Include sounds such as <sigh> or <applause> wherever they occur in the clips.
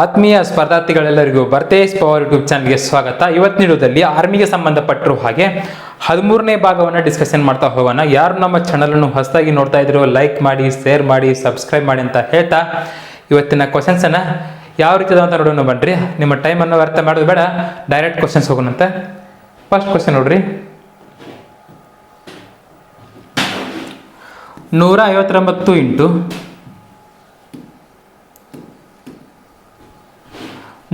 ಆತ್ಮೀಯ ಸ್ಪರ್ಧಾರ್ಥಿಗಳೆಲ್ಲರಿಗೂ ಬರ್ತೇಸ್ power YouTube ಚಾನಲ್ಗೆ ಸ್ವಾಗತ. ಇವತ್ತಿನ ವಿಡಿಯೋದಲ್ಲಿ ಆರ್ಮಿಗೆ ಸಂಬಂಧಪಟ್ಟರು ಹಾಗೆ ಹದಿಮೂರನೇ ಭಾಗವನ್ನು ಡಿಸ್ಕಷನ್ ಮಾಡ್ತಾ ಹೋಗೋಣ. ಯಾರು ನಮ್ಮ ಚಾನಲನ್ನು ಹೊಸದಾಗಿ ನೋಡ್ತಾ ಇದ್ರು ಲೈಕ್ ಮಾಡಿ ಶೇರ್ ಮಾಡಿ ಸಬ್ಸ್ಕ್ರೈಬ್ ಮಾಡಿ ಅಂತ ಹೇಳ್ತಾ ಇವತ್ತಿನ ಕ್ವಶನ್ಸನ್ನು ಯಾವ ರೀತಿ ಅಂತ ನೋಡೋಣ ಬನ್ನಿರಿ ನಿಮ್ಮ ಟೈಮನ್ನು ವ್ಯರ್ಥ ಮಾಡೋದು ಬೇಡ. ಡೈರೆಕ್ಟ್ ಕ್ವಶನ್ಸ್ ಹೋಗೋಣಂತೆ ಫಸ್ಟ್ ಕ್ವಶನ್ ನೋಡ್ರಿ. ನೂರ ಐವತ್ತೊಂಬತ್ತು ಇಂಟು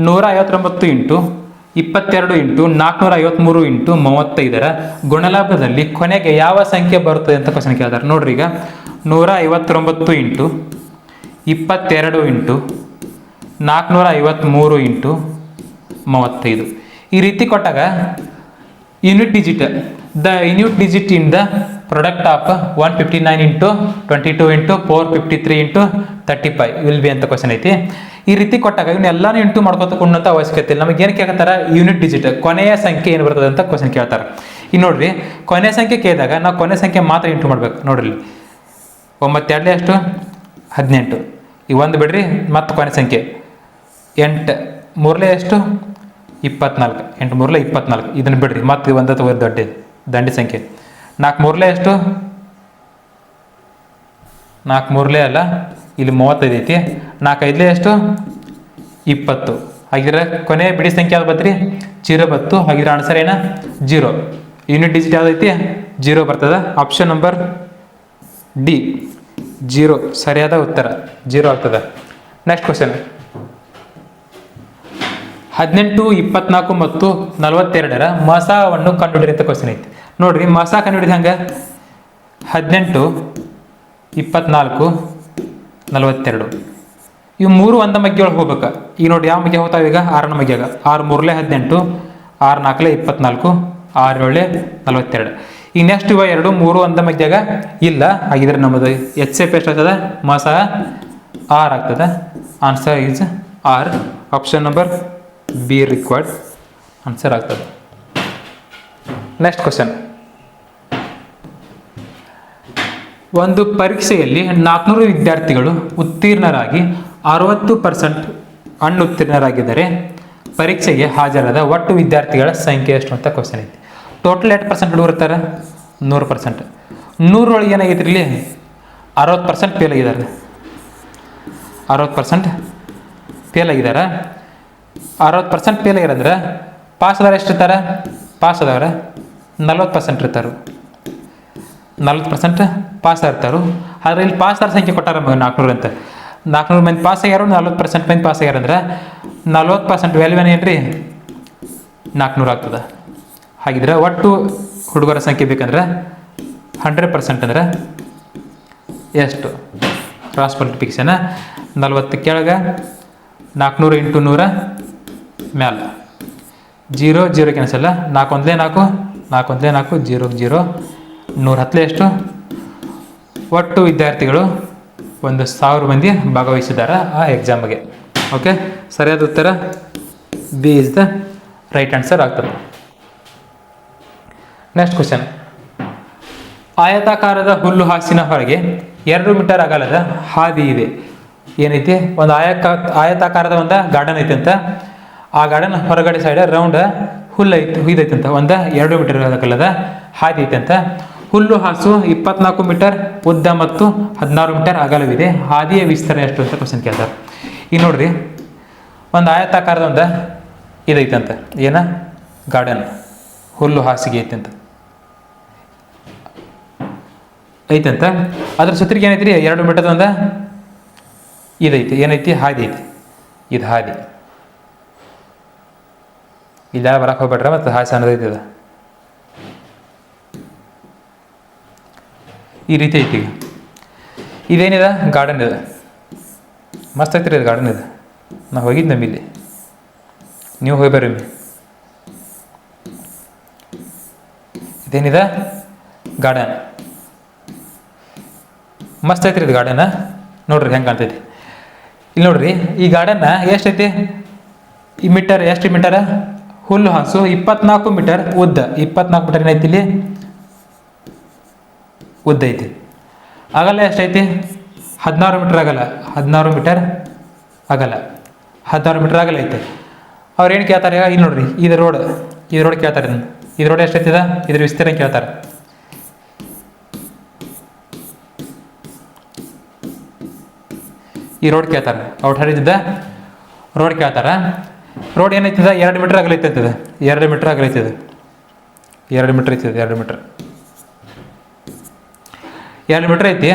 ನೂರ ಐವತ್ತೊಂಬತ್ತು ಇಂಟು ಇಪ್ಪತ್ತೆರಡು ಇಂಟು ನಾಲ್ಕುನೂರ ಐವತ್ತ್ಮೂರು ಇಂಟು ಮೂವತ್ತೈದರ ಗುಣಲಾಭದಲ್ಲಿ ಕೊನೆಗೆ ಯಾವ ಸಂಖ್ಯೆ ಬರುತ್ತದೆ ಅಂತ ಕ್ವಶನ್ ಕೇಳ್ತಾರೆ ನೋಡ್ರಿ ಈಗ ನೂರ ಐವತ್ತೊಂಬತ್ತು ಇಂಟು ಇಪ್ಪತ್ತೆರಡು ಇಂಟು ನಾಲ್ಕುನೂರ ಐವತ್ತ್ಮೂರು ಇಂಟು ಮೂವತ್ತೈದು. ಈ ರೀತಿ ಕೊಟ್ಟಾಗ unit digit, the unit digit in the product of one fifty nine into twenty two into four fifty three into thirty five will be ಅಂತ ಕ್ವಶನ್ ಐತಿ. ಈ ರೀತಿ ಕೊಟ್ಟಾಗ ಇವನ್ನೆಲ್ಲಾನು ಇಂಟು ಮಾಡ್ಕೊತ ಕೊಂಡಂತ ಅವಶ್ಯಕತೆ ಇಲ್ಲ. ನಮಗೆ ಏನು ಕೇಳ್ತಾರೆ? ಯೂನಿಟ್ ಡಿಜಿಟ್ ಕೊನೆಯ ಸಂಖ್ಯೆ ಏನು ಬರ್ತದೆ ಅಂತ ಕ್ವಶನ್ ಕೇಳ್ತಾರೆ. ಈಗ ನೋಡ್ರಿ, ಕೊನೆಯ ಸಂಖ್ಯೆ ಕೇಳಿದಾಗ ನಾವು ಕೊನೆ ಸಂಖ್ಯೆ ಮಾತ್ರ ಇಂಟು ಮಾಡ್ಬೇಕು. ನೋಡ್ರಿ. ಇಲ್ಲಿ. ಒಂಬತ್ತೆರಡಲೇ ಎಷ್ಟು ಹದಿನೆಂಟು. ಈ ಒಂದು ಬಿಡ್ರಿ, ಮತ್ತು ಕೊನೆ ಸಂಖ್ಯೆ. ಎಂಟು. ಮೂರಲೇ ಎಷ್ಟು? ಇಪ್ಪತ್ನಾಲ್ಕು. ಎಂಟು ಮೂರಲೇ ಇಪ್ಪತ್ನಾಲ್ಕು. ಇದನ್ನು ಬಿಡ್ರಿ. ಮತ್ತೆ ಒಂದು ತಗೋರಿ ದೊಡ್ಡ ದಂಡಿ ಸಂಖ್ಯೆ. ನಾಲ್ಕು ಮೂರಲೇ ಎಷ್ಟು? ನಾಲ್ಕು ಮೂರಲೇ ಅಲ್ಲ? ಇಲ್ಲಿ ಮೂವತ್ತೈದು ಐತಿ. ನಾಲ್ಕು ಐದಲೇ ಎಷ್ಟು? ಇಪ್ಪತ್ತು. ಹಾಗಿದ್ರೆ ಕೊನೆ ಬಿಡಿ ಸಂಖ್ಯೆ ಯಾವ್ದು ಬತ್ರಿ? ಜೀರೋ ಬತ್ತು ಹಾಗಿದ್ರೆ ಆನ್ಸರ್ ಏನ? ಜೀರೋ. ಯೂನಿಟ್ ಡಿಜಿಟ್ ಯಾವ್ದೈತಿ ಜೀರೋ ಬರ್ತದ. Option number D zero. ಸರಿಯಾದ ಉತ್ತರ. ಜೀರೋ ಆಗ್ತದ. ನೆಕ್ಸ್ಟ್ ಕ್ವಶನ್ ಹದಿನೆಂಟು, ಇಪ್ಪತ್ನಾಲ್ಕು ಮತ್ತು ನಲವತ್ತೆರಡರ ಮಸಾವನ್ನು ಕಂಡುಹಿಡಿಯುತ್ತ ಕ್ವಶನ್ ಐತಿ. ನೋಡ್ರಿ ಮಾಸ ಕಂಡುಹಿಡಿದ ಹಂಗೆ? ಹದಿನೆಂಟು, ಇಪ್ಪತ್ನಾಲ್ಕು, ನಲವತ್ತೆರಡು. ಇವು ಮೂರು ಒಂದ ಮಗ್ಗೆ ಒಳಗೆ ಹೋಗ್ಬೇಕು. ಈಗ ನೋಡಿ ಯಾವ ಮಗ್ಗೆ ಹೋಗ್ತಾವೆ ಈಗ? ಆರನ ಮಗ್ಯಾಗ ಆರು ಮೂರಲೆ ಹದಿನೆಂಟು, ಆರು ನಾಲ್ಕಲೆ ಇಪ್ಪತ್ನಾಲ್ಕು ಆರು ಏಳೆ ನಲವತ್ತೆರಡು. ಈಗ ನೆಕ್ಸ್ಟ್ ಇವ ಎರಡು, ಮೂರು ಒಂದ ಮಗ್ಯಾಗ ಇಲ್ಲ. ಆಗಿದ್ರೆ ನಮ್ಮದು ಎಚ್ ಎಫ್ ಎಷ್ಟು ಆಗ್ತದೆ? ಮಸ ಆರ್ ಆಗ್ತದೆ. Answer is R option number B required answer ಆಗ್ತದೆ. ನೆಕ್ಸ್ಟ್ ಕ್ವಶನ್ ಒಂದು ಪರೀಕ್ಷೆಯಲ್ಲಿ ನಾಲ್ಕುನೂರು ವಿದ್ಯಾರ್ಥಿಗಳು ಉತ್ತೀರ್ಣರಾಗಿ ಅರವತ್ತು ಪರ್ಸೆಂಟ್ ಅಣ್ಣುತ್ತೀರ್ಣರಾಗಿದ್ದರೆ ಪರೀಕ್ಷೆಗೆ ಹಾಜರಾದ ಒಟ್ಟು ವಿದ್ಯಾರ್ಥಿಗಳ ಸಂಖ್ಯೆ ಎಷ್ಟು ಅಂತ ಕ್ವಶನ್ ಐತಿ. ಟೋಟಲ್ ಎಷ್ಟು ಪರ್ಸೆಂಟ್ ಹುಡುಗರು ಇರ್ತಾರೆ? ನೂರು ಪರ್ಸೆಂಟ್ ನೂರೊಳಗೆ ಏನಾಗೈತೆ ಇಲ್ಲಿ? ಅರವತ್ತು ಪರ್ಸೆಂಟ್ ಫೇಲ್ ಆಗಿದ್ದಾರೆ. ಅರವತ್ತು ಪರ್ಸೆಂಟ್ ಫೇಲ್ ಆಗಿದ್ದಾರೆ? ಅರವತ್ತು ಪರ್ಸೆಂಟ್ ಫೇಲ್ ಆಗಿರಂದ್ರೆ ಪಾಸ್ ಆದವ್ರು ಎಷ್ಟು ಇರ್ತಾರೆ? ಪಾಸ್ ಆದವ್ರೆ ನಲ್ವತ್ತು ಪರ್ಸೆಂಟ್ ಇರ್ತಾರೆ. ನಲ್ವತ್ತು ಪರ್ಸೆಂಟ್ ಪಾಸ್ ಆಗ್ತಾರು, ಆದರೆ ಇಲ್ಲಿ ಪಾಸ್ ಆದ ಸಂಖ್ಯೆ ಕೊಟ್ಟಾರ ನಾಲ್ಕುನೂರು ಅಂತ. ನಾಲ್ಕುನೂರು ಮಂದಿ ಪಾಸ್ ಆಗ್ಯಾರು, ನಲ್ವತ್ತು ಪರ್ಸೆಂಟ್ ಮಂದಿ ಪಾಸ್ ಆಗ್ಯಾರ ಅಂದ್ರೆ ನಲ್ವತ್ತು ಪರ್ಸೆಂಟ್ ವ್ಯಾಲ್ಯೂ ಏನು ರೀ ನಾಲ್ಕುನೂರು ಆಗ್ತದೆ. ಹಾಗಿದ್ರೆ ಒಟ್ಟು ಹುಡುಗರ ಸಂಖ್ಯೆ ಬೇಕಂದ್ರೆ ಹಂಡ್ರೆಡ್ ಪರ್ಸೆಂಟ್ ಅಂದ್ರೆ ಎಷ್ಟು? ಕ್ರಾಸ್ ಮಲ್ಟಿಪ್ಲಿಕೇಶನ್ ನಲ್ವತ್ತು ಕೆಳಗೆ ನಾಲ್ಕುನೂರು ಇಂಟು ನೂರ ಮ್ಯಾಲ. ಜೀರೋ ಜೀರೋ ಕ್ಯಾನ್ಸಲ್ಲ ನಾಲ್ಕು ಒಂದಲೇ ನಾಲ್ಕು ನಾಲ್ಕೊಂದೇ ನಾಲ್ಕು, ಜೀರೋ ಜೀರೋ ನೂರ ಹತ್ತಲೇ ಎಷ್ಟು ಒಟ್ಟು ವಿದ್ಯಾರ್ಥಿಗಳು ಒಂದು ಸಾವಿರ ಮಂದಿ ಭಾಗವಹಿಸಿದ್ದಾರೆ ಆ ಎಕ್ಸಾಮ್ಗೆ ಓಕೆ ಸರಿಯಾದ ಉತ್ತರ? B is the right answer ಆಗ್ತದೆ. ನೆಕ್ಸ್ಟ್ ಕ್ವಶನ್ ಆಯತಾಕಾರದ ಹುಲ್ಲು ಹಾಸಿನ ಹೊರಗೆ ಎರಡು ಮೀಟರ್ ಅಗಲದ ಹಾದಿ ಇದೆ. ಏನೈತಿ? ಒಂದು ಆಯಕ, ಆಯತಾಕಾರದ ಒಂದು ಗಾರ್ಡನ್ ಐತೆ ಅಂತ. ಆ ಗಾರ್ಡನ್ ಹೊರಗಡೆ ಸೈಡ್ ರೌಂಡ್ ಹುಲ್ಲು ಐತೆ, ಹುಯ್ದೈತೆ ಅಂತ. ಒಂದು ಎರಡು ಮೀಟರ್ ಅಗಲದ ಹಾದಿ ಐತೆ ಅಂತ. ಹುಲ್ಲು ಹಾಸು ಇಪ್ಪತ್ನಾಲ್ಕು ಮೀಟರ್, ಉದ್ದ ಮತ್ತು ಹದಿನಾರು ಮೀಟರ್ ಅಗಲವಿದೆ. ಹಾದಿಯ ವಿಸ್ತರಣೆ ಎಷ್ಟು ಅಂತ ಕ್ವಶನ್ ಕೇಳ್ತಾರೆ ಈಗ ನೋಡ್ರಿ, ಒಂದು ಆಯತಾಕಾರದ ಒಂದು ಇದೈತೆ ಅಂತ ಏನ? ಗಾರ್ಡನ್. ಹುಲ್ಲು ಹಾಸಿಗೆ ಐತೆ ಅಂತ ಐತಂತ? ಅದ್ರ ಸುತ್ತಿಗೆ ಏನೈತಿ ರೀ ಎರಡು ಮೀಟರ್ ಒಂದು ಇದೈತಿ. ಏನೈತಿ? ಹಾದಿ ಐತಿ. ಇದು ಹಾದಿ. ಇಲ್ಲ ಬರಕ್ಕೆ ಹೋಗ್ಬೇಡ್ರ ಮತ್ತು ಹಾಸಿ ಅನ್ನೋದೈತಿ ಇದು. ಈ ರೀತಿ ಐತಿ ಈಗ. ಇದೇನಿದೆ? ಗಾರ್ಡನ್ ಇದೆ. ಮಸ್ತ್ ಐತ್ರಿ ಇದು ಗಾರ್ಡನ್ ಇದೆ. ನಾ ಹೋಗಿದ್ದು ನಮ್ಮಿಲ್ಲಿ ನೀವು ಹೋಗಿ ಒಮ್ಮೆ. ಇದೇನಿದೆ? ಗಾರ್ಡನ್ ಮಸ್ತ್ ಐತ್ರಿ ಇದು ಗಾರ್ಡನ್ ನೋಡ್ರಿ ಹೆಂಗೆ ಕಾಣ್ತೈತಿ. ಇಲ್ಲಿ ನೋಡ್ರಿ, ಈ ಗಾರ್ಡನ್ ಎಷ್ಟೈತಿ ಈ ಮೀಟರ್ ಎಷ್ಟು ಮೀಟರ್ ಹುಲ್ಲು ಹಾಸು ಇಪ್ಪತ್ನಾಲ್ಕು ಮೀಟರ್ ಉದ್ದ. ಇಪ್ಪತ್ನಾಲ್ಕು ಮೀಟರ್ ಏನೈತಿ ಇಲ್ಲಿ? ಉದ್ದ ಐತಿ. ಅಗಲ ಎಷ್ಟೈತಿ ಹದಿನಾರು ಮೀಟರ್ ಆಗಲ್ಲ. ಹದಿನಾರು ಮೀಟರ್ ಆಗಲ್ಲ. ಹದಿನಾರು ಮೀಟ್ರ್ ಐತೆ. ಅವ್ರು ಏನು ಕೇಳ್ತಾರೆ? ಈಗ ಇಲ್ಲಿ ನೋಡ್ರಿ, ಇದು ರೋಡ್ ಇದು ರೋಡ್ ಕೇಳ್ತಾರೆ. ಇದು ರೋಡ್ ಎಷ್ಟೈತಿದ ಇದ್ರ ವಿಸ್ತೀರ್ಣ ಕೇಳ್ತಾರೆ. ಈ ರೋಡ್ ಕೇಳ್ತಾರೆ. ಔಟ್ ಹರಿದಿದ್ದ ರೋಡ್ ಕೇಳ್ತಾರ. ರೋಡ್ ಏನೈತಿದ ಎರಡು ಮೀಟ್ರ್ ಆಗಲೈತೈತದ ಎರಡು ಮೀಟ್ರ್ ಆಗಲೈತದ ಎರಡು ಮೀಟ್ರ್ ಐತದ ಎರಡು ಮೀಟ್ರ್ ಎರಡು ಮೀಟ್ರ್ ಐತಿ.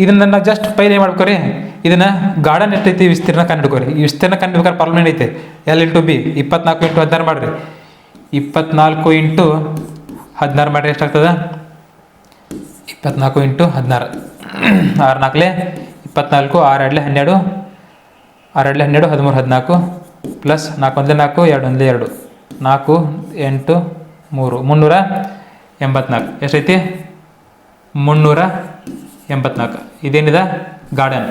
ಇದನ್ನ ನಾವು ಜಸ್ಟ್ ಪೈಲೆ ಮಾಡ್ಕೋರಿ? ಇದನ್ನ ಗಾರ್ಡನ್ ಎಷ್ಟೈತಿ, ವಿಸ್ತೀರ್ಣ ಕಂಡುಕೋರಿ ಈ ವಿಸ್ತೀರ್ಣ ಕಂಡುಬೇಕಾದ್ರೆ ಪರ್ಮನೆಂಟ್ ಐತೆ ಎಲ್ ಇಂಟು ಬಿ ಇಪ್ಪತ್ನಾಲ್ಕು ಇಂಟು ಹದಿನಾರು ಮಾಡ್ರಿ. ಇಪ್ಪತ್ನಾಲ್ಕು ಇಂಟು ಹದಿನಾರು ಮಾಡಿರಿ, ಎಷ್ಟಾಗ್ತದೆ? ಇಪ್ಪತ್ನಾಲ್ಕು ಇಂಟು ಹದಿನಾರು. <clears throat> ಆರು ನಾಲ್ಕಲೆ ಇಪ್ಪತ್ನಾಲ್ಕು, ಆರು ಎರಡಲೆ ಹನ್ನೆರಡು. ಆರು ಎರಡಲೆ ಹನ್ನೆರಡು, ಹದಿಮೂರು, ಹದಿನಾಲ್ಕು. ಪ್ಲಸ್ ನಾಲ್ಕು ಒಂದಲೇ ನಾಲ್ಕು, ಎರಡು ಒಂದಲೇ ಎರಡು. ನಾಲ್ಕು ಎಂಟು ಮೂರು. ಮುನ್ನೂರ ಎಂಬತ್ನಾಲ್ಕು. ಎಷ್ಟೈತಿ? ಮುನ್ನೂರ ಎಂಬತ್ನಾಲ್ಕು. ಇದೇನಿದೆ? ಗಾರ್ಡನ್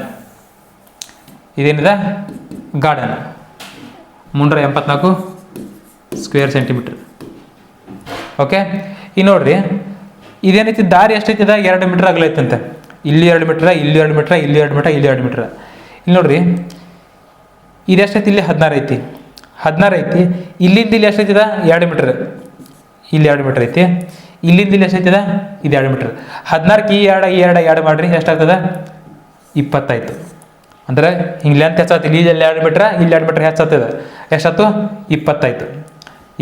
ಇದೇನಿದೆ? ಗಾರ್ಡನ್ ಮುನ್ನೂರ ಎಂಬತ್ನಾಲ್ಕು ಸ್ಕ್ವೇರ್ ಸೆಂಟಿಮೀಟ್ರ್ ಓಕೆ ಈಗ ನೋಡ್ರಿ, ಇದೇನೈತಿ? ದಾರಿ ಎಷ್ಟೈತಿದ? ಎರಡು ಮೀಟ್ರ್ ಆಗಲೈತಂತೆ ಇಲ್ಲಿ ಎರಡು ಮೀಟ್ರ ಇಲ್ಲಿ ಎರಡು ಮೀಟ್ರ ಇಲ್ಲಿ ಎರಡು ಮೀಟ್ರ ಇಲ್ಲಿ ಎರಡು ಮೀಟ್ರ ಇಲ್ಲಿ ನೋಡ್ರಿ, ಇದು ಎಷ್ಟೈತಿ? ಇಲ್ಲಿ ಹದಿನಾರು ಐತಿ. ಹದಿನಾರು ಐತಿ. ಇಲ್ಲಿಂದ ಇಲ್ಲಿ ಎಷ್ಟೈತಿದ? ಎರಡು ಮೀಟ್ರ್ ಇಲ್ಲಿ ಎರಡು ಮೀಟ್ರ್ ಐತಿ. ಇಲ್ಲಿಂದ ಇಲ್ಲಿ ಎಷ್ಟೈತದ ಇದು ಎರಡು ಮೀಟ್ರ್ ಹದಿನಾಲ್ಕು ಈ ಎರಡು ಈ ಎರಡು ಎರಡು ಮಾಡ್ರಿ ಎಷ್ಟಾಗ್ತದ ಇಪ್ಪತ್ತಾಯ್ತು. ಅಂದ್ರೆ ಹಿಂಗೆ ಲೆಂತ್ ಹೆಚ್ಚಾಗ್ತದೆ ಇಲ್ಲಿ ಇಲ್ಲಿ ಎರಡು ಮೀಟ್ರ ಇಲ್ಲಿ ಎರಡು ಮೀಟ್ರ್ ಹೆಚ್ಚಾಗ್ತದೆ ಎಷ್ಟಾಯ್ತು ಇಪ್ಪತ್ತಾಯ್ತು.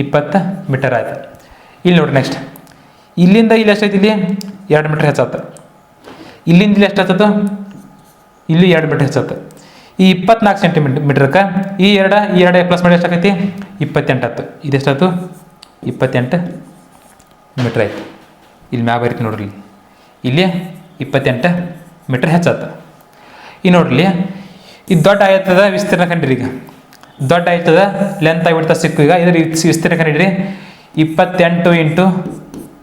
ಇಪ್ಪತ್ತು ಮೀಟರ್ ಆಯ್ತು. ಇಲ್ಲಿ ನೋಡ್ರಿ ನೆಕ್ಸ್ಟ್ ಇಲ್ಲಿಂದ ಇಲ್ಲಿ ಎಷ್ಟೈತಿ ಇಲ್ಲಿ? ಎರಡು ಮೀಟ್ರ್ ಹೆಚ್ಚಾಯ್ತು ಇಲ್ಲಿಂದ ಇಲ್ಲಿ ಎಷ್ಟಾಗ್ತದ ಇಲ್ಲಿ ಎರಡು ಮೀಟ್ರ್ ಹೆಚ್ಚಾಯ್ತು ಈ ಇಪ್ಪತ್ನಾಲ್ಕು ಸೆಂಟಿಮೀಟರ್ ಮೀಟ್ರಕ್ಕೆ ಈ ಎರಡು ಈ ಎರಡು ಪ್ಲಸ್ ಮಾಡಿ ಎಷ್ಟಾಗೈತಿ ಇಪ್ಪತ್ತೆಂಟು ಆಯ್ತು ಇದೆಷ್ಟಾಯ್ತು ಇಪ್ಪತ್ತೆಂಟು. ಮೀಟ್ರ್ ಆಯ್ತು. ಇಲ್ಲಿ ಮ್ಯಾಗ ಬರೀತಿ ನೋಡ್ರಿ ಇಲ್ಲಿ. ಇಪ್ಪತ್ತೆಂಟು ಮೀಟ್ರ್ ಹೆಚ್ಚಾತ. ಈ ನೋಡ್ರಿ ಇದು ದೊಡ್ಡ ಆಯ್ತದ ವಿಸ್ತೀರ್ಣ ಕಂಡಿರಿ ಈಗ. ದೊಡ್ಡ ಆಯ್ತದ ಲೆಂತ್ ಆಗಿಬಿಡ್ತಾ ಸಿಕ್ಕು ಈಗ. ಇದ್ರ ವಿಸ್- ವಿಸ್ತೀರ್ಣ ಕಂಡಿರಿ ಇಪ್ಪತ್ತೆಂಟು ಇಂಟು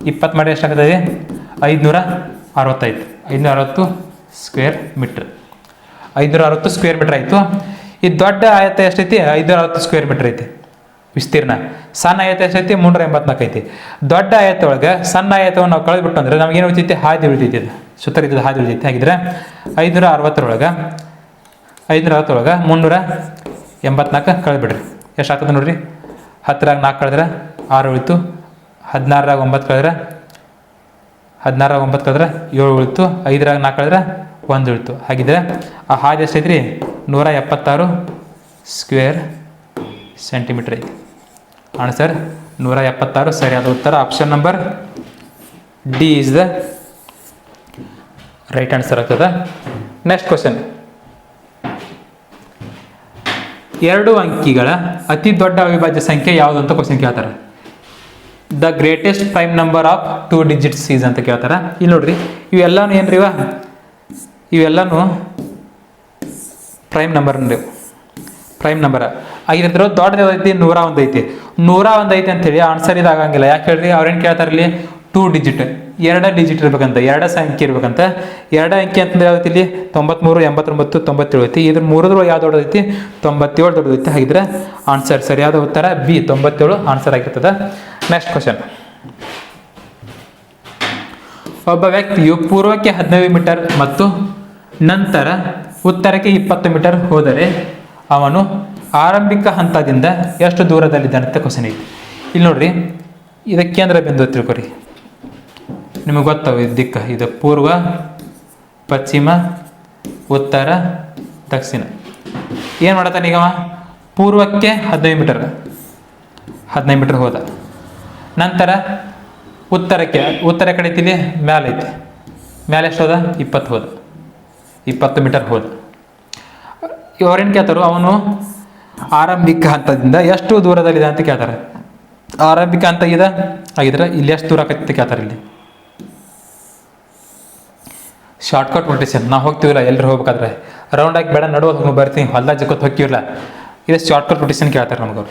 ಇಪ್ಪತ್ತು ಮಾಡಿ ಎಷ್ಟಾಗ್ತದೆ ಐದುನೂರ ಅರವತ್ತೈದು. ಐದುನೂರ ಅರವತ್ತು ಸ್ಕ್ವೇರ್ ಮೀಟ್ರ್ ಐದುನೂರ ಅರವತ್ತು ಸ್ಕ್ವೇರ್ ಮೀಟ್ರ್ ಆಯಿತು. ಈ ದೊಡ್ಡ ಆಯತ ಎಷ್ಟೈತಿ ಐದುನೂರ ಅರವತ್ತು ಸ್ಕ್ವೇರ್ ಮೀಟ್ರ್ ಐತಿ. ವಿಸ್ತೀರ್ಣ. ಸಣ್ಣ ಆಯತ ಎಷ್ಟೈತಿ ಮುನ್ನೂರ ಎಂಬತ್ನಾಲ್ಕು ಐತಿ. ದೊಡ್ಡ ಆಯತ ಒಳಗೆ ಸಣ್ಣ ಆಯತವನ್ನು ನಾವು ಕಳೆದ್ಬಿಟ್ಟು ಅಂದ್ರೆ ನಮ್ಗೆ ಏನು ಉಳಿತೈತಿ? ಹಾದಿ ಉಳಿತೈತಿ ಅದು ಸುತ್ತರಿದ ಹಾದಿ ಉಳಿತೈತಿ. ಹಾಗಿದ್ರೆ ಐದುನೂರ ಅರವತ್ತರೊಳಗೆ ಐದುನೂರ ಅರವತ್ತರೊಳಗೆ ಮುನ್ನೂರ ಎಂಬತ್ನಾಲ್ಕು ಕಳೆದ್ಬಿಡ್ರಿ. ಎಷ್ಟು ಆಗ್ತದೆ ನೋಡ್ರಿ? ಹತ್ತರಾಗ ನಾಲ್ಕು ಕಳೆದ್ರೆ ಆರು ಉಳಿತು. ಹದಿನಾರಾಗ ಒಂಬತ್ತು ಕಳೆದ್ರೆ ಹದಿನಾರಾಗ ಒಂಬತ್ತು ಕಳೆದ್ರೆ ಏಳು ಉಳಿತು. ಐದರಾಗ ನಾಲ್ಕು ಕಳೆದ್ರೆ ಒಂದು ಉಳಿತು. ಹಾಗಿದ್ರೆ ಆ ಹಾದಿ ಎಷ್ಟೈತ್ರಿ ನೂರ ಎಪ್ಪತ್ತಾರು ಸ್ಕ್ವೇರ್ ಸೆಂಟಿಮೀಟರ್. ಐತಿ ಆನ್ಸರ್ ನೂರ ಎಪ್ಪತ್ತಾರು ಸರಿಯಾದ ಉತ್ತರ. Option number D is the right answer ಆಗ್ತದೆ. ನೆಕ್ಸ್ಟ್ ಕ್ವಶನ್ ಎರಡು ಅಂಕಿಗಳ ಅತಿ ದೊಡ್ಡ ಅವಿಭಾಜ್ಯ ಸಂಖ್ಯೆ ಯಾವುದು ಅಂತ ಕ್ವಶನ್ ಕೇಳ್ತಾರೆ. The greatest prime number of two digits is ಅಂತ ಕೇಳ್ತಾರೆ. ಇಲ್ಲಿ ನೋಡ್ರಿ, ಇವೆಲ್ಲನೂ ಏನ್ರಿ ಇವ? ಇವೆಲ್ಲನೂ ಪ್ರೈಮ್ ನಂಬರ್ ರೀ ಪ್ರೈಮ್ ನಂಬರ್ ಆಗಿದ್ರೆ ದೊಡ್ಡದೈತಿ ನೂರ ಒಂದು ಐತಿ. ನೂರ ಒಂದು ಐತಿ ಅಂತೇಳಿ ಆನ್ಸರ್ ಇದಾಗಂಗಿಲ್ಲ ಯಾಕೆ ಹೇಳ್ರಿ? ಅವ್ರೇನು ಕೇಳ್ತಾರೆ ಇಲ್ಲಿ? ಟೂ ಡಿಜಿಟ್ ಎರಡ ಡಿಜಿಟ್ ಇರ್ಬೇಕಂತ, ಎರಡ ಸಂಖ್ಯೆ ಇರ್ಬೇಕಂತ. ಎರಡ ಅಂಕಿ ಅಂತಂದ್ರೆ ಯಾವ್ದು ಇಲ್ಲಿ? ತೊಂಬತ್ಮೂರು, ಎಂಬತ್ತೊಂಬತ್ತು, ತೊಂಬತ್ತೇಳು ಐತಿ. ಇದ್ರ ಮೂರದ್ರೊಳಗೆ ಯಾವ್ದು ದೊಡ್ಡದೈತಿ ತೊಂಬತ್ತೇಳು ದೊಡ್ಡದೈತಿ ಹಾಗಿದ್ರೆ ಆನ್ಸರ್ ಸರಿಯಾದ ಉತ್ತರ ಬಿ ತೊಂಬತ್ತೇಳು ಆನ್ಸರ್ ಆಗಿರ್ತದ. ನೆಕ್ಸ್ಟ್ ಕ್ವಶನ್ ಒಬ್ಬ ವ್ಯಕ್ತಿಯು ಪೂರ್ವಕ್ಕೆ ಹದಿನೈದು ಮೀಟರ್ ಮತ್ತು ನಂತರ ಉತ್ತರಕ್ಕೆ ಇಪ್ಪತ್ತು ಮೀಟರ್ ಹೋದರೆ ಅವನು ಆರಂಭಿಕ ಹಂತದಿಂದ ಎಷ್ಟು ದೂರದಲ್ಲಿದ್ದಾನೆ ಅಂತ ಕ್ವಶನ್ ಐತಿ ಇಲ್ಲಿ ನೋಡ್ರಿ, ಇದಕ್ಕೆ ಕೇಂದ್ರ ಬಿಂದು ತಿಳ್ಕೊರಿ. ನಿಮಗೆ ಗೊತ್ತವ ಇದು ದಿಕ್ಕ, ಇದು ಪೂರ್ವ, ಪಶ್ಚಿಮ, ಉತ್ತರ, ದಕ್ಷಿಣ. ಏನು ಮಾಡತಾನೆ ಈಗ ಪೂರ್ವಕ್ಕೆ ಹದಿನೈದು ಮೀಟರ್ ಹದಿನೈದು ಮೀಟರ್ ಹೋದ. ನಂತರ ಉತ್ತರಕ್ಕೆ, ಉತ್ತರ ಕಡೆ ತಿಳಿ ಮ್ಯಾಲೆ ಐತಿ. ಮ್ಯಾಲೆ ಎಷ್ಟು ಹೋದ? ಇಪ್ಪತ್ತು ಹೋದ. ಇಪ್ಪತ್ತು ಮೀಟರ್ ಹೋದ. ಅವ್ರೇನು ಕೇಳ್ತಾರೋ, ಅವನು ಆರಂಭಿಕ ಹಂತದಿಂದ ಎಷ್ಟು ದೂರದಲ್ಲಿದೆ ಅಂತ ಕೇಳ್ತಾರೆ. ಆರಂಭಿಕ ಹಂತ ಇದೆ. ಆಗಿದ್ರೆ ಇಲ್ಲಿ ಎಷ್ಟು ದೂರ ಆಗತ್ತೆ ಕೇಳ್ತಾರೆ ಇಲ್ಲಿ. ಶಾರ್ಟ್ಕಟ್ ನೋಟಿಸನ್ ನಾವು ಹೋಗ್ತೀವಿಲ್ಲ ಎಲ್ಲರೂ ಹೋಗ್ಬೇಕಾದ್ರೆ. ರೌಂಡ್ ಆಗಿ ಬೇಡ ನಡುವ ಬರ್ತೀನಿ. ಹೊಲ್ದಾಗ ಜಕ್ಕೊತ್ ಹೋಗ್ತೀವಿಲ್ಲ ಇದು ಶಾರ್ಟ್ಕಟ್ ನೋಟಿಸನ್ ಕೇಳ್ತಾರೆ ನಮ್ಗೆ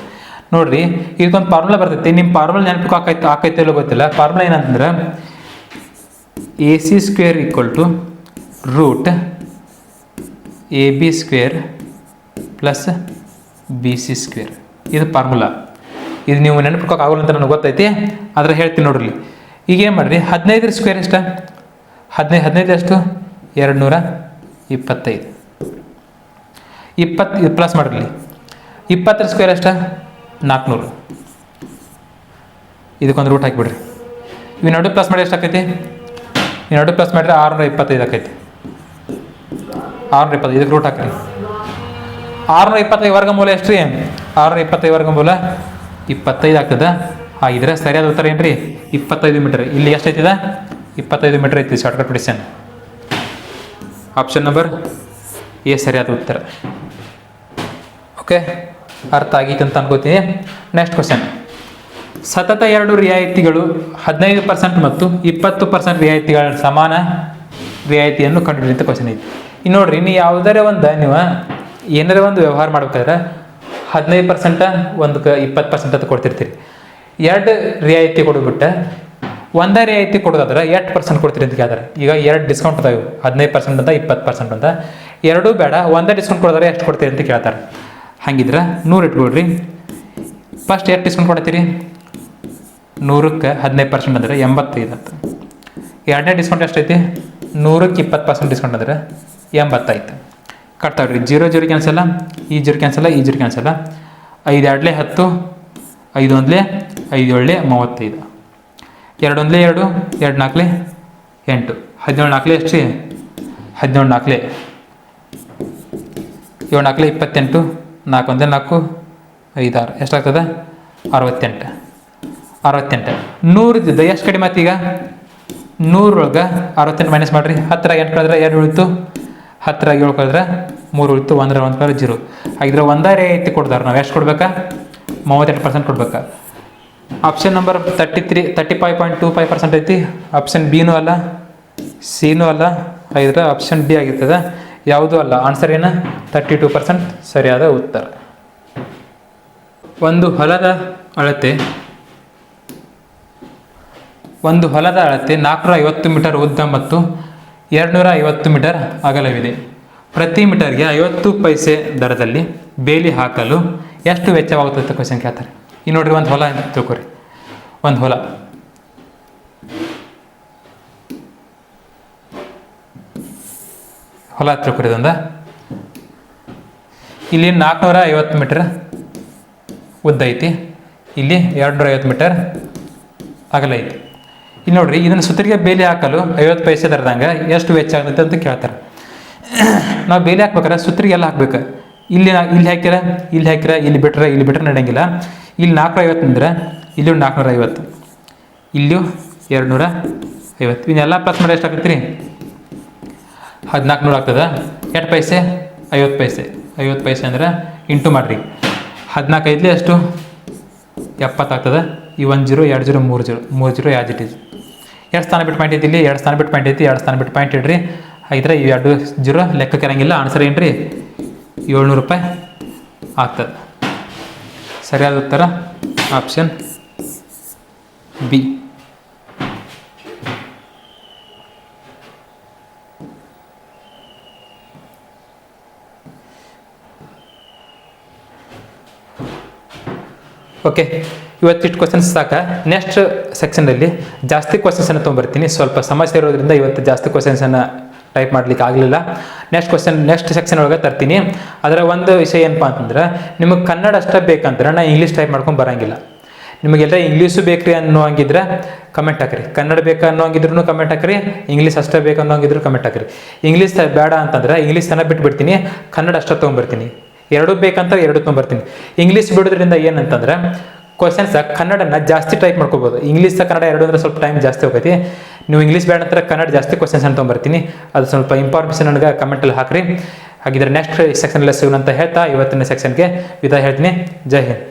ನೋಡ್ರಿ, ಇದಕ್ಕೊಂದು ಫಾರ್ಮುಲಾ ಬರ್ತೈತಿ. ನಿಮ್ಮ ಫಾರ್ಮುಲಾ ನೆನಪು ಆಕೈತೆ ಹಾಕೈತೆ ಇಲ್ಲೋ ಗೊತ್ತಿಲ್ಲ. ಫಾರ್ಮುಲಾ ಏನಂತಂದ್ರೆ A C square equal to root A B square plus B C square ಇದು ಫಾರ್ಮುಲಾ ಇದು ನೀವು ನೆನಪಿಕೋಕೆ ಆಗೋಲ್ಲ ಅಂತ ನನಗೆ ಗೊತ್ತೈತಿ. ಆದ್ರೆ ಹೇಳ್ತೀನಿ ನೋಡ್ರಿ ಈಗ ಏನು ಮಾಡ್ರಿ? ಹದಿನೈದರ ಸ್ಕ್ವೇರ್ ಎಷ್ಟ? ಹದಿನೈದು ಹದಿನೈದು ಎಷ್ಟು? ಎರಡು ನೂರ ಇಪ್ಪತ್ತೈದು. ಇಪ್ಪತ್ತು ಪ್ಲಸ್ ಮಾಡ್ರಿ ಇಪ್ಪತ್ತರ ಸ್ಕ್ವೇರ್ ಅಷ್ಟೇ ನಾಲ್ಕುನೂರು ಇದಕ್ಕೊಂದು ರೂಟ್ ಹಾಕಿಬಿಡ್ರಿ. ಇವು ನಡು ಪ್ಲಸ್ ಮಾಡಿ ಎಷ್ಟಾಕೈತಿ? ಈ ನಡು ಪ್ಲಸ್ ಮಾಡಿದ್ರೆ ಆರುನೂರ ಇಪ್ಪತ್ತೈದು ಆಕೈತಿ. ಆರುನೂರ ಇಪ್ಪತ್ತೈದು. ಇದಕ್ಕೆ ರೂಟ್ ಹಾಕ್ರಿ. ಆರುನೂರ ಇಪ್ಪತ್ತೈದು ವರ್ಗಮೂಲ ಎಷ್ಟು ರೀ ಆರುನೂರ ಇಪ್ಪತ್ತೈದು ವರ್ಗಮೂಲ ಇಪ್ಪತ್ತೈದು ಆಗ್ತದ? ಹಾಗಿದ್ರೆ ಸರಿಯಾದ ಉತ್ತರ ಏನ್ರಿ? ಇಪ್ಪತ್ತೈದು ಮೀಟರ್ ಇಲ್ಲಿ ಎಷ್ಟು ಐತಿದ? ಇಪ್ಪತ್ತೈದು ಮೀಟರ್ ಐತಿ ಶಾರ್ಟ್ಕಟ್ ಪಿಡಿಸನ್ ಆಪ್ಷನ್ ನಂಬರ್ ಎ ಸರಿಯಾದ ಉತ್ತರ. ಓಕೆ ಅರ್ಥ ಆಗೈತೆ ಅಂತ ಅನ್ಕೋತೀನಿ. ನೆಕ್ಸ್ಟ್ ಕ್ವಶನ್ ಸತತ ಎರಡು ರಿಯಾಯಿತಿಗಳು ಹದಿನೈದು ಪರ್ಸೆಂಟ್ ಮತ್ತು ಇಪ್ಪತ್ತು ಪರ್ಸೆಂಟ್ ರಿಯಾಯಿತಿಗಳ ಸಮಾನ ರಿಯಾಯಿತಿಯನ್ನು ಕಂಡುಹಿಡಿಯುವಂಥ ಕ್ವಶನ್ ಐತಿ. ಇನ್ನು ನೋಡ್ರಿ ನೀವು ಯಾವುದರ ಒಂದು ನೀವು ಏನಾರ ಒಂದು ವ್ಯವಹಾರ ಮಾಡ್ಬೇಕಾದ್ರೆ ಹದಿನೈದು ಪರ್ಸೆಂಟ ಒಂದು ಇಪ್ಪತ್ತು ಪರ್ಸೆಂಟ್ ಅಂತ ಕೊಡ್ತಿರ್ತೀರಿ. ಎರಡು ರಿಯಾಯಿತಿ ಕೊಡ್ಬಿಟ್ಟು ಒಂದೇ ರಿಯಾಯಿತಿ ಕೊಡೋದಾದ್ರೆ ಎಷ್ಟು ಪರ್ಸೆಂಟ್ ಕೊಡ್ತೀರಿ ಅಂತ ಕೇಳಿದ್ರೆ ಈಗ ಎರಡು ಡಿಸ್ಕೌಂಟ್ ಅದಾವೆ ಹದಿನೈದು ಪರ್ಸೆಂಟ್ ಅಂತ, ಇಪ್ಪತ್ತು ಪರ್ಸೆಂಟ್ ಅಂತ. ಎರಡೂ ಬೇಡ, ಒಂದೇ ಡಿಸ್ಕೌಂಟ್ ಕೊಡೋದ್ರೆ ಎಷ್ಟು ಕೊಡ್ತೀರಿ ಅಂತ ಕೇಳ್ತಾರೆ. ಹಂಗಿದ್ರೆ ನೂರು ಇಟ್ಬಿಡ್ರಿ. ಫಸ್ಟ್ ಎಷ್ಟು ಡಿಸ್ಕೌಂಟ್ ಕೊಡ್ತೀರಿ? ನೂರಕ್ಕೆ ಹದಿನೈದು ಪರ್ಸೆಂಟ್ ಅಂದರೆ ಎಂಬತ್ತೈದು ಅಂತ. ಎರಡನೇ ಡಿಸ್ಕೌಂಟ್ ಎಷ್ಟೈತಿ ನೂರಕ್ಕೆ ಇಪ್ಪತ್ತು ಪರ್ಸೆಂಟ್ ಡಿಸ್ಕೌಂಟ್ ಅಂದರೆ ಎಂಬತ್ತೈದು. ಕಟ್ತಾವ್ರಿ ಜೀರೋ ಜೀರೋ ಕ್ಯಾನ್ಸಲ್ಲ ಈ ಜೀರೋ ಕ್ಯಾನ್ಸಲ್ಲ ಈ ಜೀರೋ ಕ್ಯಾನ್ಸಲ್ಲ ಐದು ಎರಡಲೇ ಹತ್ತು, ಐದು ಒಂದಲೇ ಐದು ಏಳಲೆ ಮೂವತ್ತೈದು. ಎರಡು ಒಂದಲೇ ಎರಡು ಎರಡು ನಾಲ್ಕಲೆ ಎಂಟು. ಹದಿನೇಳು ನಾಲ್ಕಲೆ ಎಷ್ಟು ರೀ ಹದಿನೇಳು ನಾಲ್ಕಲೆ ಏಳು ನಾಲ್ಕಲೆ ಇಪ್ಪತ್ತೆಂಟು, ನಾಲ್ಕು ಒಂದೇ ನಾಲ್ಕು, ಐದಾರು. ಎಷ್ಟಾಗ್ತದೆ? ಅರವತ್ತೆಂಟು. ಅರವತ್ತೆಂಟು. ನೂರು ಇದ್ದಿದ್ದ ಎಷ್ಟು ಕಡಿಮೆ ಆಯ್ತು ಈಗ? ನೂರೊಳಗೆ ಅರವತ್ತೆಂಟು ಮೈನಸ್ ಮಾಡಿರಿ. ಹತ್ತಿರ ಎಂಟು ಕಳೆದ್ರೆ ಎರಡು ಉಳಿತು ಹತ್ತರ ಏಳು ಕಳೆದ್ರೆ ಮೂರು ಉಳಿತು ಒಂದರ ಒಂದು ಕಳೆದ್ರೆ ಜೀರೋ. ಹಾಗಿದ್ರೆ ಒಂದೇ ರೀತಿ ಕೊಡ್ತಾರೆ ನಾವು. ಎಷ್ಟು ಕೊಡ್ಬೇಕಾ? ಮೂವತ್ತೆಂಟು ಪರ್ಸೆಂಟ್ ಕೊಡ್ಬೇಕಾ? Option number thirty three thirty five point two five percent ಐತಿ ಆಪ್ಷನ್ ಬಿನೂ ಅಲ್ಲ ಸಿನೂ ಅಲ್ಲ. ಹಾಗಿದ್ರೆ ಆಪ್ಷನ್ ಡಿ ಆಗಿರ್ತದೆ. ಯಾವುದೂ ಅಲ್ಲ. ಆನ್ಸರ್ ಏನು? ತರ್ಟಿ ಟೂ ಪರ್ಸೆಂಟ್ ಸರಿಯಾದ ಉತ್ತರ. ಒಂದು ಹೊಲದ ಅಳತೆ. ಒಂದು ಹೊಲದ ಅಳತೆ ನಾಲ್ಕುನೂರ ಐವತ್ತು ಮೀಟರ್ ಉದ್ದ ಮತ್ತು ಎರಡುನೂರ ಐವತ್ತು ಮೀಟರ್ ಅಗಲವಿದೆ. ಪ್ರತಿ ಮೀಟರ್ಗೆ ಐವತ್ತು ಪೈಸೆ ದರದಲ್ಲಿ ಬೇಲಿ ಹಾಕಲು ಎಷ್ಟು ವೆಚ್ಚವಾಗುತ್ತೆ ಅಂತ ಕ್ವಶನ್ ಕೇಳ್ತಾರೆ. ಈ ನೋಡ್ರಿ ಒಂದು ಹೊಲ ತಿಳ್ಕೊರಿ. ಒಂದು ಹೊಲ. ಹೊಲ ತಿಳ್ಕೊರಿ ಇದೊಂದ. ಇಲ್ಲಿ ನಾಲ್ಕುನೂರ ಐವತ್ತು ಮೀಟರ್ ಉದ್ದ ಐತಿ. ಇಲ್ಲಿ ಎರಡುನೂರ ಐವತ್ತು ಮೀಟರ್ ಅಗಲ ಐತಿ. ಇಲ್ಲಿ ನೋಡ್ರಿ, ಇದನ್ನು ಸುತ್ತಿಗೆ ಬೇಲಿ ಹಾಕಲು ಐವತ್ತು ಪೈಸೆ ದರದಂಗೆ ಎಷ್ಟು ವೆಚ್ಚ ಆಗುತ್ತೆ ಅಂತ ಕೇಳ್ತಾರೆ. ನಾವು ಬೇಲಿ ಹಾಕ್ಬೇಕಾರೆ ಸುತ್ತಿಗೆ ಎಲ್ಲ ಹಾಕ್ಬೇಕು. ಇಲ್ಲಿ ಇಲ್ಲಿ ಹಾಕಿರ ಇಲ್ಲಿ ಹಾಕಿರ ಇಲ್ಲಿ ಬಿಟ್ರೆ ಇಲ್ಲಿ ಬಿಟ್ರೆ ನಡೆಯಂಗಿಲ್ಲ. ಇಲ್ಲಿ ನಾಲ್ಕುನೂರ ಐವತ್ತು ಅಂದರೆ ಇಲ್ಲಿ ನಾಲ್ಕುನೂರ ಐವತ್ತು ಇಲ್ಲಿಯೂ ಎರಡುನೂರ ಐವತ್ತು ಇವನ್ನೆಲ್ಲ ಪ್ಲಸ್ ಮಾಡಿ ಎಷ್ಟು ರೀ ಹದಿನಾಲ್ಕು ನೂರು ಆಗ್ತದೆ. ಎಷ್ಟು ಪೈಸೆ? ಐವತ್ತು ಪೈಸೆ. ಐವತ್ತು ಪೈಸೆ ಅಂದ್ರೆ ಇಂಟು ಮಾಡಿರಿ. ಹದಿನಾಲ್ಕು ಐದಲಿ ಎಷ್ಟು? ಎಪ್ಪತ್ತಾಗ್ತದೆ. ಈ ಒಂದು ಜೀರೋ, ಎರಡು ಜೀರೋ, ಮೂರು ಜೀರೋ. ಮೂರು ಜೀರೋ ಯಾವ್ದು ಇಟ್ ಎರಡು ಸ್ಥಾನ ಬಿಟ್ಟು ಪಾಯಿಂಟ್ ಐತಿ ಎರಡು ಸ್ಥಾನ ಬಿಟ್ಟು ಪಾಯಿಂಟ್ ಐತಿ, ಎರಡು ಸ್ಥಾನ ಬಿಟ್ಟು ಪಾಯಿಂಟ್ ಇಡ್ರಿ. ಹಾಗಿದ್ರೆ ಈ ಎರಡು ಜೀರೋ ಲೆಕ್ಕಕ್ಕೆ ಇರಂಗಿಲ್ಲ ಆನ್ಸರ್ ಏನು ರೀ ಏಳ್ನೂರು ರೂಪಾಯಿ ಆಗ್ತದೆ. ಸರಿಯಾದ ಉತ್ತರ ಆಪ್ಷನ್ ಬಿ ಓಕೆ ಇವತ್ತಿಷ್ಟು ಕ್ವಶನ್ಸ್ ಸಾಕ. ನೆಕ್ಸ್ಟ್ ಸೆಕ್ಷನಲ್ಲಿ ಜಾಸ್ತಿ ಕ್ವಶನ್ಸನ್ನು ತೊಗೊಂಬರ್ತೀನಿ. ಸ್ವಲ್ಪ ಸಮಸ್ಯೆ ಇರೋದ್ರಿಂದ ಇವತ್ತು ಜಾಸ್ತಿ ಕ್ವಶನ್ಸನ್ನು ಟೈಪ್ ಮಾಡ್ಲಿಕ್ಕೆ ಆಗಲಿಲ್ಲ. ನೆಕ್ಸ್ಟ್ ಕ್ವಶನ್ ನೆಕ್ಸ್ಟ್ ಸೆಕ್ಷನ್ ಒಳಗೆ ತರ್ತೀನಿ. ಅದರ ಒಂದು ವಿಷಯ ಏನಪ್ಪ ಅಂತಂದ್ರೆ, ನಿಮಗೆ ಕನ್ನಡ ಅಷ್ಟೇ ಬೇಕಂದ್ರೆ ನಾನು ಇಂಗ್ಲೀಷ್ ಟೈಪ್ ಮಾಡ್ಕೊಂಡು ಬರಂಗಿಲ್ಲ. ನಿಮಗೆಲ್ಲ ಇಂಗ್ಲೀಷು ಬೇಕ್ರಿ ಅನ್ನೋ ಹಂಗಿದ್ರೆ ಕಮೆಂಟ್ ಹಾಕ್ರಿ. ಕನ್ನಡ ಬೇಕು ಅನ್ನೋ ಹಂಗಿದ್ರು ಕಮೆಂಟ್ ಹಾಕ್ರಿ. ಇಂಗ್ಲೀಷ್ ಅಷ್ಟೇ ಬೇಕು ಅನ್ನೋ ಹಂಗಿದ್ರು ಕಮೆಂಟ್ ಹಾಕ್ರಿ ಇಂಗ್ಲೀಷ್ ಬೇಡ ಅಂತಂದ್ರೆ ಇಂಗ್ಲೀಷ್ ತನ ಬಿಟ್ಬಿಡ್ತೀನಿ. ಕನ್ನಡ ಅಷ್ಟೇ ತೊಗೊಂಬರ್ತೀನಿ. ಎರಡು ಬೇಕಂತ ಎರಡು ತೊಗೊಂಬರ್ತೀನಿ. ಇಂಗ್ಲೀಷ್ ಬಿಡೋದ್ರಿಂದ ಏನಂತಂದ್ರೆ ಕ್ವಶನ್ಸ್ ಕನ್ನಡನ ಜಾಸ್ತಿ ಟೈಪ್ ಮಾಡ್ಕೋಬೋದು. ಇಂಗ್ಲೀಷ್ ಕನ್ನಡ ಎರಡು ಅಂದ್ರೆ ಸ್ವಲ್ಪ ಟೈಮ್ ಜಾಸ್ತಿ ಹೋಗೈತಿ. ನೀವು ಇಂಗ್ಲೀಷ್ ಬೇಡ ನಂತರ ಕನ್ನಡ ಜಾಸ್ತಿ ಕ್ವಶನ್ಸ್ ಅಂತ ಬರ್ತೀನಿ ಅದು ಸ್ವಲ್ಪ ಇಂಪಾರ್ಮೇಷನ್ ನನಗೆ ಕಮೆಂಟಲ್ಲಿ ಹಾಕ್ರಿ. ಹಾಗಿದ್ರೆ ನೆಕ್ಸ್ಟ್ ಸೆಕ್ಷನಲ್ಲಿ ಸಿಗೋಣ ಅಂತ ಹೇಳ್ತಾ, ಇವತ್ತಿನ ಸೆಕ್ಷನ್ಗೆ ವಿದಾಯ ಹೇಳ್ತೀನಿ. ಜೈ ಹಿಂದ್.